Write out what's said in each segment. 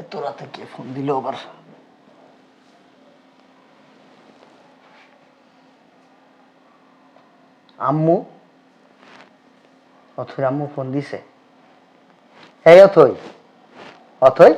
এত রাতে কে ফোন দিল আবার। আম্মু? অথই আম্মু ফোন দিছে। এই অথই। অথই?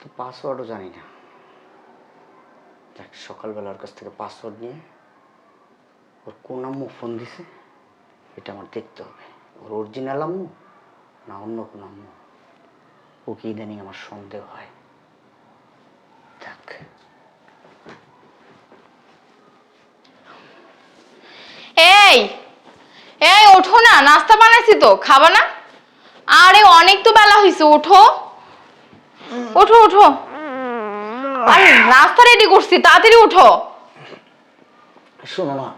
তো পাসওয়ার্ডও জানি না। দেখ, সকালবেলা ওর কাছ থেকে পাসওয়ার্ড নিয়ে ওর কোন আম্মু ফোন দিছে, এটা আমার দেখতে হবে। ওর অরিজিনাল আম্মু না অন্য কোন আম্মু? ওকে ইদানিং আমার সন্দেহ হয়। এই এই ওঠো না নাস্তা বানাইছি তো খাবা না? আরে অনেক তো বেলা হয়েছে ওঠো। ওঠো ওঠো। আরে নাস্তা রেডি করছি তাড়াতাড়ি ওঠো। শোনো না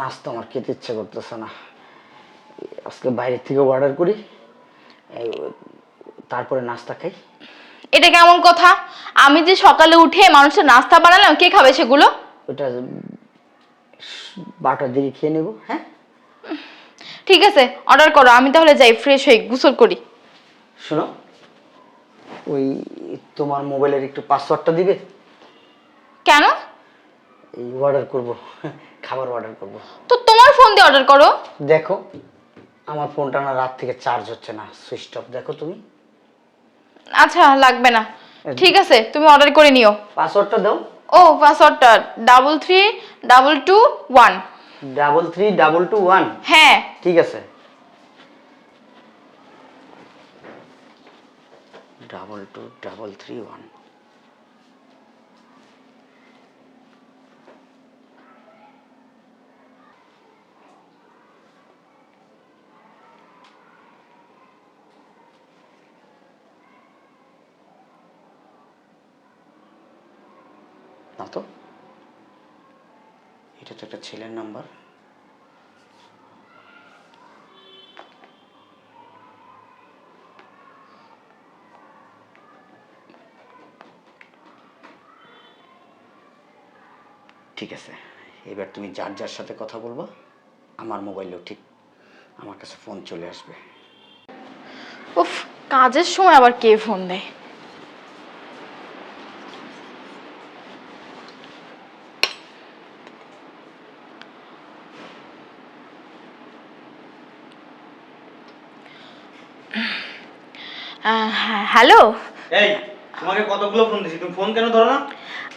নাস্তা আমার খেতে ইচ্ছে করতেছে না। আজকে বাইরে থেকে অর্ডার করি। তারপরে নাস্তা খাই। এটা কেমন কথা? আমি যে সকালে উঠে মানুষের নাস্তা বানালাম কে খাবে সেগুলো? ওটা বারোটার দিকে খেয়ে নেব হ্যাঁ? ঠিক আছে অর্ডার করো আমি তাহলে যাই ফ্রেশ হই গোসল করি। শোনো ওই তোমার মোবাইলের একটু পাসওয়ার্ডটা দিবে? কেন? এই অর্ডার করব খাবার অর্ডার করব। তো তোমার ফোন দিয়ে অর্ডার করো। দেখো আমার ফোনটা না রাত থেকে চার্জ হচ্ছে না সুইচ অফ দেখো তুমি। আচ্ছা লাগবে না। ঠিক আছে তুমি অর্ডার করে নিও। পাসওয়ার্ডটা দাও। ও পাসওয়ার্ডটা double three double two one double three double two one হ্যাঁ। ঠিক আছে। Double two double three one না তো? এটা তো একটা ছেলের নাম্বার। ঠিক আছে, এবার তুমি যার যার সাথে কথা বলব, আমার মোবাইলেও ঠিক আমার কাছে ফোন চলে আসবে। উফ, কাজের সময় আবার কে ফোন দেয়? হ্যালো? এই তোমাকে কতগুলো ফোন দিছি? তুমি ফোন কেন ধরো না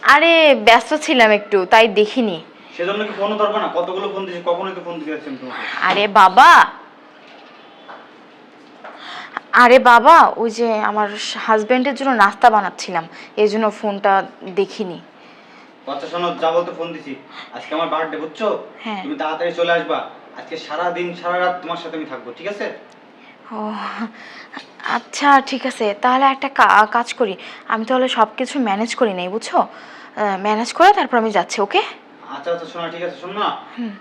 আরে ব্যস্ত ছিলাম একটু তাই দেখিনি। সেজন্য কি ফোনও ধরবে না? কতগুলো ফোন দিছি ফোন দিতে আরে বাবা! আরে বাবা ওই যে আমার হাজবেন্ডের জন্য নাস্তা বানাচ্ছিলাম এই জন্য ফোনটা দেখিনি। বাচ্চা শোনো যা বলতে ফোন দিছি। আজকে আমার বার্থডে বুঝছ? হ্যাঁ। তুমি তাড়াতাড়ি চলে আসবা। আজকে সারা দিন সারা রাত তোমার সাথে আমি থাকব ঠিক আছে? ও আচ্ছা ঠিক আছে। তাহলে একটা কা- কাজ করি। আমি তাহলে সব কিছু ম্যানেজ করি নাই বুঝছ? ম্যানেজ করে তারপর আমি যাচ্ছি ওকে? আচ্ছা আচ্ছা শোনা ঠিক আছে শোন না।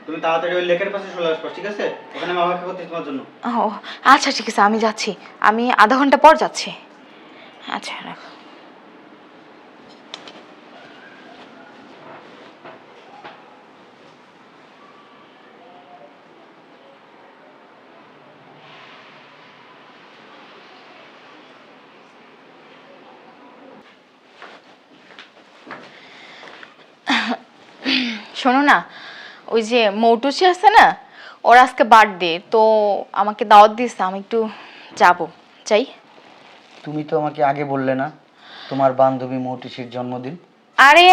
তুমি তাড়াতাড়ি ওই লেকের পাশে চলে আসবা ঠিক আছে? ওখানে আমি অপেক্ষা করতেছি তোমার জন্য। ও আচ্ছা ঠিক আছে আমি যাচ্ছি। আমি আধা ঘণ্টা পর যাচ্ছি। আচ্ছা রাখো। শোনো না ওই যে মৌটুসি আছে না ওর আজকে বার্থডে তো আমাকে দাওয়াত দিয়েছে আমি একটু যাব। চাই তুমি তো আমাকে আগে বললে না তোমার বান্ধবী মৌটিসির জন্মদিন। আরে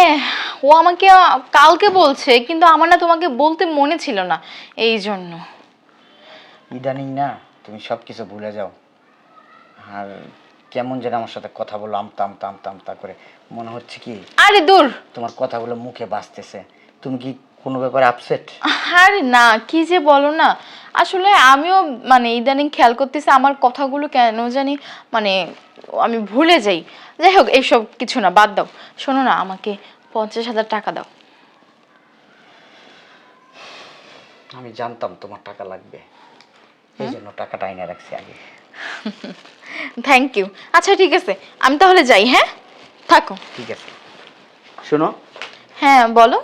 ও আমাকে কালকে বলছে কিন্তু আমার না তোমাকে বলতে মনে ছিল না এই জন্য। ইদানিং না তুমি সব কিছু ভুলে যাও। আর কেমন যেন আমার সাথে কথা বলো আমতা আমতা আমতা আমতা করে। মনে হচ্ছে কি আরে দূর। তোমার কথাগুলো মুখে বাজতেছে। তুমি কি কোনো ব্যাপারে আপসেট আরে না কি যে বলো না। আসলে আমিও মানে ইদানিং খেয়াল করতেছি আমার কথাগুলো কেন জানি মানে আমি ভুলে যাই। যাই হোক এইসব কিছু না বাদ দাও। শোনো না আমাকে পঞ্চাশ হাজার টাকা দাও। আমি জানতাম তোমার টাকা লাগবে। এই জন্য টাকাটা আইনে রাখছি আগে। থ্যাংক ইউ আচ্ছা ঠিক আছে। আমি তাহলে যাই হ্যাঁ? থাকো। ঠিক আছে। শোনো। হ্যাঁ বলো।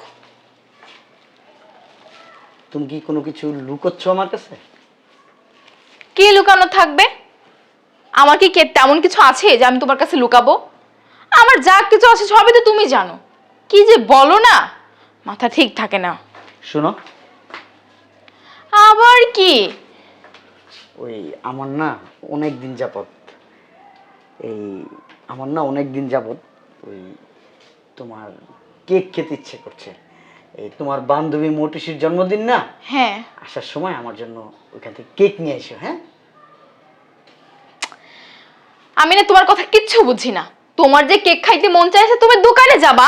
তুমি কি কোনো কিছু লুকোচ্ছ আমার কাছে? কি লুকানো থাকবে? আমার কি তেমন কিছু আছে যে আমি তোমার কাছে লুকাবো? আমার যা কিছু আছে সবই তো তুমি জানো। কি যে বলো না? মাথা ঠিক থাকে না। শোনো। আবার কি? ওই আমার না অনেক দিন যাবত এই আমার না অনেক দিন যাবত ওই তোমার কেক খেতে ইচ্ছে করছে। এই তোমার বান্ধবী মোটিসির জন্মদিন না? হ্যাঁ। আসার সময় আমার জন্য ওইখান থেকে কেক নিয়ে এসো হ্যাঁ? আমি না তোমার কথা কিচ্ছু বুঝি না। তোমার যে কেক খাইতে মন চাইছে তুমি দোকানে যাবা।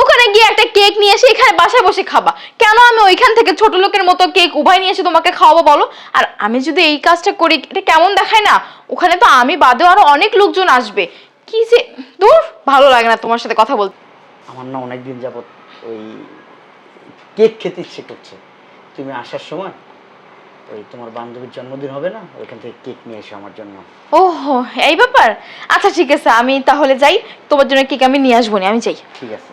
দোকানে গিয়ে একটা কেক নিয়ে এসে এখানে বাসায় বসে খাবা। কেন আমি ওইখান থেকে ছোট লোকের মতো কেক উভয় নিয়ে এসে তোমাকে খাওয়াবো বলো? আর আমি যদি এই কাজটা করি এটা কেমন দেখায় না? ওখানে তো আমি বাদেও আরও অনেক লোকজন আসবে। কি যে দূর ভালো লাগে না তোমার সাথে কথা বলতে। আমার না অনেক দিন যাবত ওই কেক খেতে ইচ্ছে করছে। তুমি আসার সময় ওই তোমার বান্ধবীর জন্মদিন হবে না? ওইখান থেকে কেক নিয়ে এসো আমার জন্য। ওহো এই ব্যাপার? আচ্ছা ঠিক আছে আমি তাহলে যাই। তোমার জন্য কেক আমি নিয়ে আসব না আমি যাই। ঠিক আছে।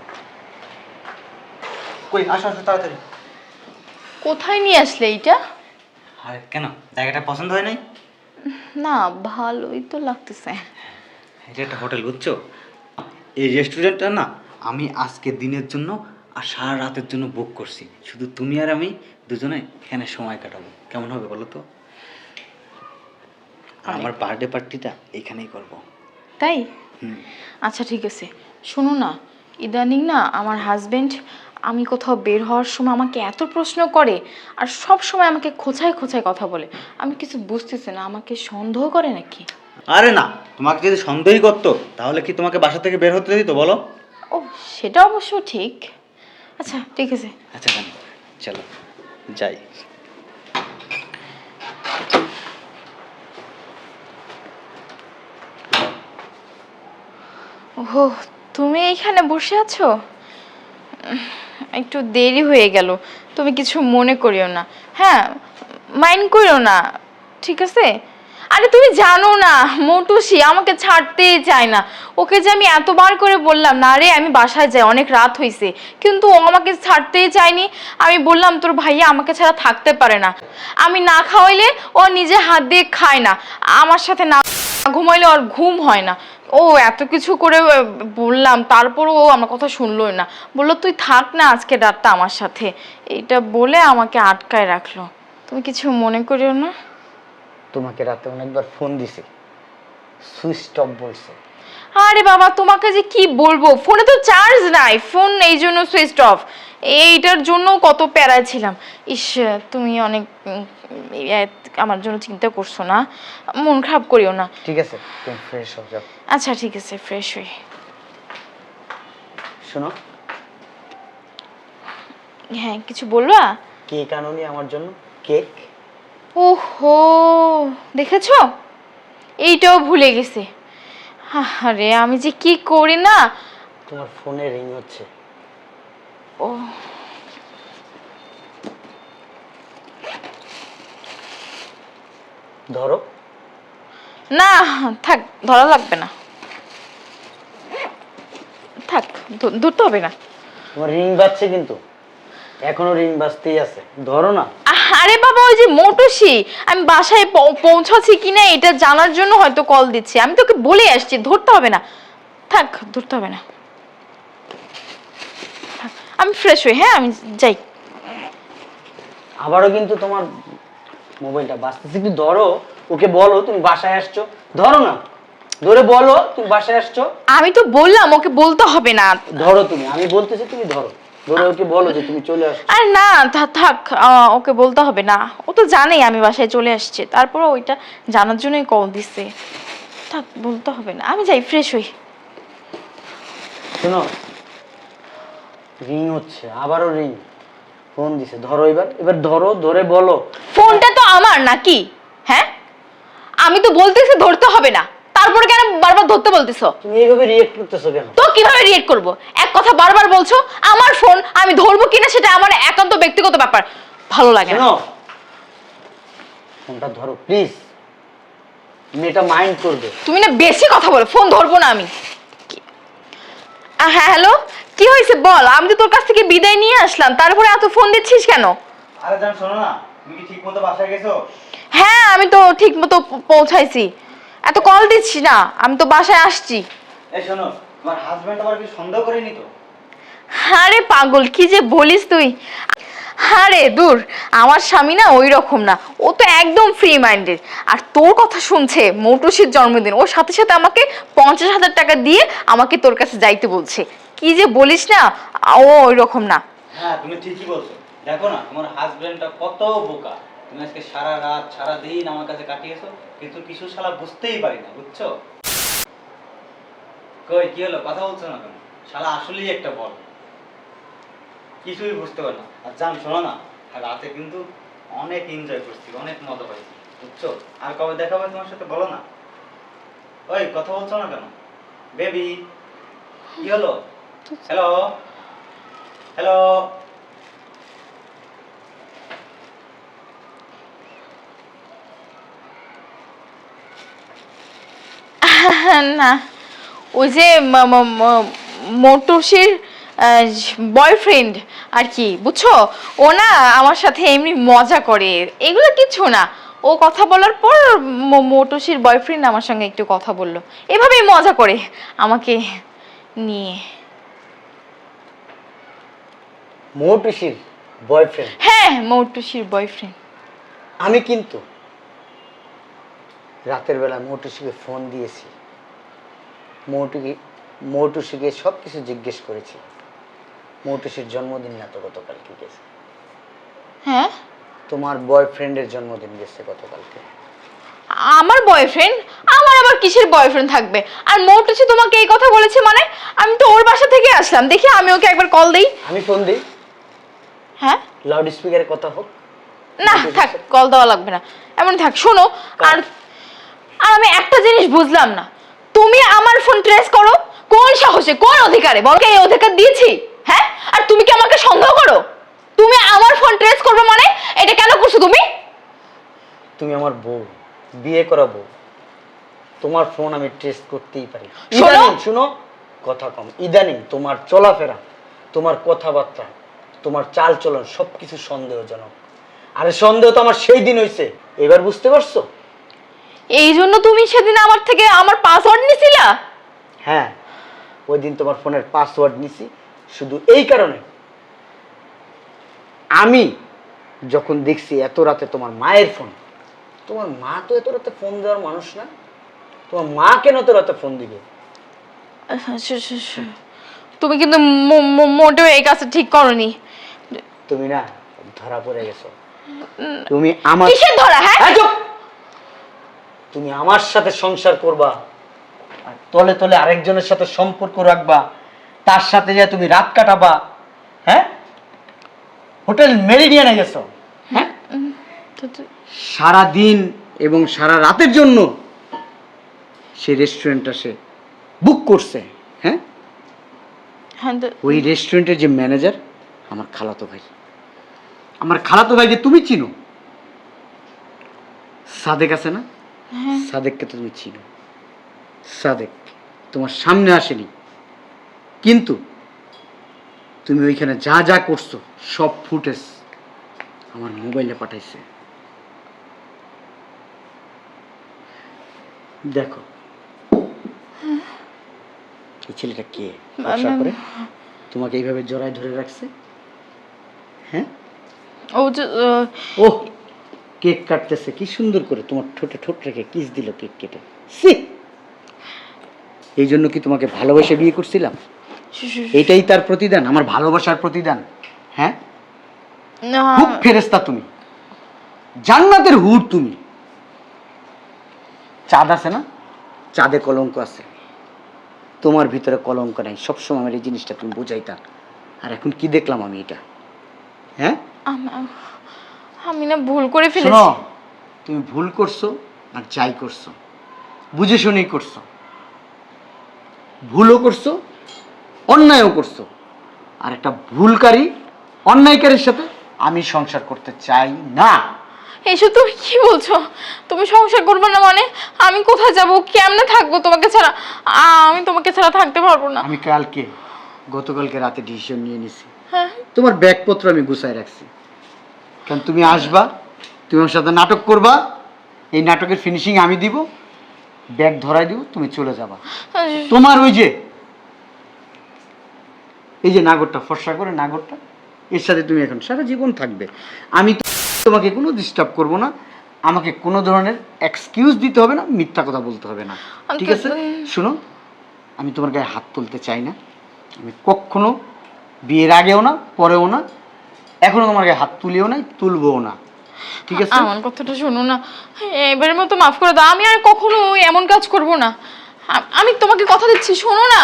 কই আসো আসো তাড়াতাড়ি। কোথায় নিয়ে আসলে এইটা? আর কেন? জায়গাটা পছন্দ হয় নাই? না ভালোই তো লাগতেছে। এটা একটা হোটেল বুঝছ? এই রেস্টুরেন্টটা না আমি আজকে দিনের জন্য আর সারা রাতের জন্য বুক করছি। শুধু তুমি আর আমি দুজনে এখানে সময় কাটাবো। কেমন হবে বলো তো? আর আমার বার্থডে পার্টিটা এখানেই করব। তাই? আচ্ছা ঠিক আছে। শোনো না ইদানিং না আমার হাজবেন্ড আমি কোথাও বের হওয়ার সময় আমাকে এত প্রশ্ন করে আর সব সময় আমাকে খোঁচায় খোঁচায় কথা বলে। আমি কিছু বুঝতেছি না আমাকে সন্দেহ করে নাকি? আরে না তোমাকে যদি সন্দেহই করতো তাহলে কি তোমাকে বাসা থেকে বের হতে দিত বলো? ও সেটা অবশ্য ঠিক। আচ্ছা ঠিক আছে। আচ্ছা কেন চলো যাই। ওহো তুমি এইখানে বসে আছো? একটু দেরি হয়ে গেল তুমি কিছু মনে করিও না। হ্যাঁ মাইন্ড করিও না ঠিক আছে? আরে তুমি জানো না মোটুসি আমাকে ছাড়তেই চায় না। ওকে যে আমি এতবার করে বললাম, না রে, আমি বাসায় যাই, অনেক রাত হয়েছে কিন্তু ও আমাকে ছাড়তেই চায়নি। আমি বললাম, তোর ভাইয়া আমাকে ছাড়া থাকতে পারে না। আমি না খাওয়াইলে ও নিজে হাত দিয়ে খায় না। আমার সাথে না ঘুমাইলে ওর ঘুম হয় না। ও এত কিছু করে বললাম, তারপরও ও আমার কথা শুনলোই না। বলল, তুই থাক না আজকে রাতটা আমার সাথে। এটা বলে আমাকে আটকায় রাখল। তুমি কিছু মনে করিও না? তোমাকে রাতে অনেকবার ফোন দিছি। সুইচ অফ বলছে। আরে বাবা তোমাকে যে কি বলব? ফোনে তো চার্জ নাই। ফোন এই জন্য সুইচ অফ এইটার জন্য কত প্যারা ছিলাম। ইস তুমি অনেক ইয়ে, আমার জন্য চিন্তা করছ না। মন খারাপ করিও না। ঠিক আছে তুমি ফ্রেশ হও যাও। আচ্ছা ঠিক আছে ফ্রেশ হই। শোনো। হ্যাঁ কিছু বলবা? কেক আনোনি আমার জন্য? কেক? ওহো দেখেছ? এইটাও ভুলে গেছে। আরে আমি যে কি করি না? তোমার ফোনে রিং হচ্ছে। ও। ধরো। না থাক ধরা লাগবে না। থাক ধরতে হবে না। তোমার রিং বাজছে কিন্তু। এখনও রিং বাজতেই আছে। ধরো না। আরে বাবা ওই যে মোটুসি আমি বাসায় পৌঁছাচ্ছি কিনা এটা জানার জন্য হয়তো কল দিচ্ছি। আমি তোকে বলে আসছি ধরতে হবে না। থাক ধরতে হবে না। আমি ফ্রেশ হই হ্যাঁ আমি যাই। আবারও কিন্তু তোমার মোবাইলটা বাজতেছে। একটু ধরো ওকে বলো তুমি বাসায় আসছো। ধরো না। ধরে বলো তুমি বাসায় আসছো। আমি তো বললাম ওকে বলতে হবে না। ধরো তুমি আমি বলতেছি তুমি ধরো। ধরে ওকে বলো যে তুমি চলে আসছো। আর না থাক আহ, ওকে বলতে হবে না। ও তো জানেই আমি বাসায় চলে আসছি। তারপরে ওইটা জানার জন্যই কল দিছে। থাক বলতে হবে না। আমি যাই ফ্রেশ হই। শোনো রিং হচ্ছে আবারও রিং ফোন দিছে ধরো এবার এবার ধরো ধরে বলো। ফোনটা তো আমার নাকি? হ্যাঁ? আমি তো বলতেছি ধরতে হবে না। তারপরে কেন বারবার ধরতে বলতেছো? তুমি এইভাবে রিয়েক্ট করতেছো কেন? তো কীভাবে রিয়েক্ট করব? এক কথা বারবার বলছো আমার ফোন আমি ধরবো কিনা সেটা আমার একান্ত ব্যক্তিগত ব্যাপার। ভালো লাগে না। ফোনটা ধরো প্লিজ মেয়েটা মাইন্ড করবে। তুমি না বেশি কথা বলো ফোন ধরবো না আমি। হ্যাঁ হ্যালো কি হয়েছে বল? আমি তো তোর কাছ থেকে বিদায় নিয়ে আসলাম তারপরে এত ফোন দিচ্ছিস কেন? আরে জান শোনো না তুমি কি ঠিক মতো বাসায় গেছো? হ্যাঁ আমি তো ঠিক মতো পৌঁছাইছি। এত কল দিচ্ছি না আমি তো বাসায় আসছি। এই শোনো তোমার হাজব্যান্ড আবার কি সন্দেহ করেনি তো? আরে পাগল কি যে বলিস তুই? আরে দূর আমার স্বামী না ওই রকম না ও তো একদম ফ্রি মাইন্ডেড আর তোর কথা শুনছে মৌটুসির জন্মদিন ওর সাথে সাথে আমাকে পঞ্চাশ হাজার টাকা দিয়ে আমাকে তোর কাছে যাইতে বলছে। কি যে বলিস না ও ওই রকম না। হ্যাঁ তুমি ঠিকই বলছো। দেখো না তোমার হাজবেন্ডটা কত বোকা। তুমি আজকে সারা রাত সারা দিন আমার কাছে কাটিয়েছো কিন্তু কিছু শালা বুঝতেই পারি না বুঝছ? কই কি হলো? কথা বলছো না কেন? শালা আসলেই একটা বল। কিছুই বুঝতে পার না। আর জান শোনো না রাতে কিন্তু অনেক এনজয় করছি অনেক মজা পাইছি বুঝছ? আর কবে দেখা হবে তোমার সাথে বলো না। ওই কথা বলছো না কেন? বেবি কি হলো? হ্যালো হ্যালো না ওই যে মৌটুসির বয়ফ্রেন্ড আর কি বুঝছ? ও না আমার সাথে এমনি মজা করে। এগুলো কিছু না। ও কথা বলার পর মৌটুসির বয়ফ্রেন্ড আমার সঙ্গে একটু কথা বলল। এভাবেই মজা করে আমাকে নিয়ে। মৌটুসির বয়ফ্রেন্ড হ্যাঁ মৌটুসির বয়ফ্রেন্ড আমি কিন্তু রাতের বেলা মৌটুসিকে ফোন দিয়েছি। মৌটুকে মৌটুসিকে সব কিছু জিজ্ঞেস করেছি। মৌটুসির জন্মদিন না তো গতকাল কি গেছে। হ্যাঁ? তোমার বয়ফ্রেন্ডের জন্মদিন গেছে গতকালকে। আমার বয়ফ্রেন্ড? আমার আবার কিসের বয়ফ্রেন্ড থাকবে? আর মৌটুসি তোমাকে এই কথা বলেছে মানে আমি তো ওর বাসা থেকে আসলাম। দেখি আমি ওকে একবার কল দিই। আমি ফোন দিই। হ্যাঁ? লাউড স্পিকারে কথা হোক। না থাক কল দেওয়া লাগবে না। এমন থাক শোনো আর আর আমি একটা জিনিস বুঝলাম না। তুমি আমার ফোন ট্রেস করো। কোন সাহসে কোন অধিকারে? বলকে এই অধিকার দিয়েছি? হ্যাঁ? আর তুমি কি আমাকে সন্দেহ করো? তুমি আমার ফোন ট্রেস করবে মানে? এটা কেন করছ তুমি? তুমি আমার বউ বিয়ে করা বউ। তোমার ফোন আমি ট্রেস করতেই পারি। শোনো। ইদানিং শুনো কথা কম। ইদানিং তোমার চলাফেরা তোমার কথাবার্তা তোমার চাল চলন সব কিছু সন্দেহজনক। আরে সন্দেহ তো আমার সেই দিন হয়েছে এবার বুঝতে পারছ? এই জন্য তুমি সেদিন আমার থেকে আমার পাসওয়ার্ড নিছিলা? হ্যাঁ ওই দিন তোমার ফোনের পাসওয়ার্ড নিছি শুধু এই কারণে। আমি যখন দেখছি এত রাতে তোমার মায়ের ফোন তোমার মা তো এত রাতে ফোন দেওয়ার মানুষ না তোমার মা কেন এত রাতে ফোন দিবে? তুমি কিন্তু মো- মো- মোটেও এই কাজটা ঠিক করনি। তুমি না ধরা পড়ে গেছো। তুমি আমার কিসের ধরা হ্যাঁ? চুপ! তুমি আমার সাথে সংসার করবা আর তলে তলে আরেকজনের সাথে সম্পর্ক রাখবা তার সাথে যে তুমি রাত কাটাবা হ্যাঁ? হোটেল মেরিডিয়ানে গেছো। হ্যাঁ। সারা দিন এবং সারা রাতের জন্য সে রেস্টুরেন্টটা সে বুক করছে হ্যাঁ? হ্যাঁ ওই রেস্টুরেন্টের যে ম্যানেজার আমার খালাতো ভাই। আমার খালাতো ভাইকে তুমি চিনো? সাদেক আছে না? সাদেককে তো তুমি চিনো। সাদেক তোমার সামনে আসেনি। কিন্তু তুমি ওইখানে যা যা করছ সব ফুটেজ আমার মোবাইলে পাঠাইছে। দেখো। এই ছেলেটা কে? ব্যবসা করে? তোমাকে এইভাবে জড়ায় ধরে রাখছে? হ্যাঁ? ও ও কেক কাটতেছে কি সুন্দর করে তোমার ঠোঁটে ঠোঁট রেখে কিস দিল কেক কেটে। সি এই জন্য কি তোমাকে ভালোবেসে বিয়ে করছিলাম? শু- তার প্রতিদান আমার ভালোবাসার প্রতিদান হ্যাঁ? খুব ফেরেস্তা তুমি। জান্নাতের হুর তুমি। চাঁদ আছে না? চাঁদে কলঙ্ক আছে। তোমার ভিতরে কলঙ্ক নাই। সবসময় আমার এই জিনিসটা তুমি বুঝাইতা। আর এখন কি দেখলাম আমি এটা? হ্যাঁ? আম- না ভুল করে শোনো ফেলেছি তুমি ভুল করছ আর যাই করছ। বুঝে শুনেই করছ। ভুলও করছ অন্যায়ও করছ। আর একটা ভুলকারী অন্যায়কারীর সাথে আমি সংসার করতে চাই না। এসব তুমি কি বলছো? তুমি সংসার করবে না মানে? আমি কোথায় যাব? কেমনে থাকব তোমাকে ছাড়া? আ- আমি তোমাকে ছাড়া থাকতে পারব না। আমি কালকে গতকালকে রাতে ডিসিশন নিয়ে নিছি। হ্যাঁ। তোমার ব্যাগপত্র আমি গুছাই রাখছি। কারণ তুমি আসবা তুমি আমার সাথে নাটক করবা এই নাটকের ফিনিশিং আমি দিব ব্যাগ ধরাই দিব তুমি চলে যাবা। তোমার ওই যে এই যে নাগরটা ফর্সা করে নাগরটা এর সাথে তুমি এখন সারা জীবন থাকবে। আমি তোমাকে কোনো ডিস্টার্ব করব না আমাকে কোনো ধরনের এক্সকিউজ দিতে হবে না মিথ্যা কথা বলতে হবে না। ঠিক আছে? শুনো আমি তোমার গায়ে হাত তুলতে চাই না। আমি কখনো বিয়ের আগেও না পরেও না এখনও তোমার গায়ে হাত তুলিও নাই তুলবও না। ঠিক আছে? আমার কথাটা শোনো না। এবারের মতো মাফ করে দাও। আমি আর কখনো এমন কাজ করব না। আমি তোমাকে কথা দিচ্ছি শোনো না।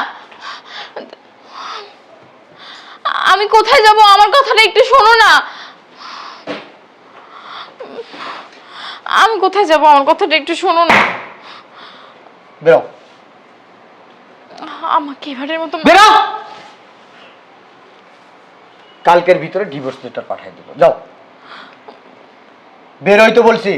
আমি কোথায় যাব? আমার কথাটা একটু শোনো না। আমি কোথায় যাব? আমার কথাটা একটু শোনো না। বেরো। আমাকে এবারের মতো বেরো! কালকের ভিতরে ডিভোর্স লেটার পাঠিয়ে দেবো। যাও। বেরোই তো বলছি।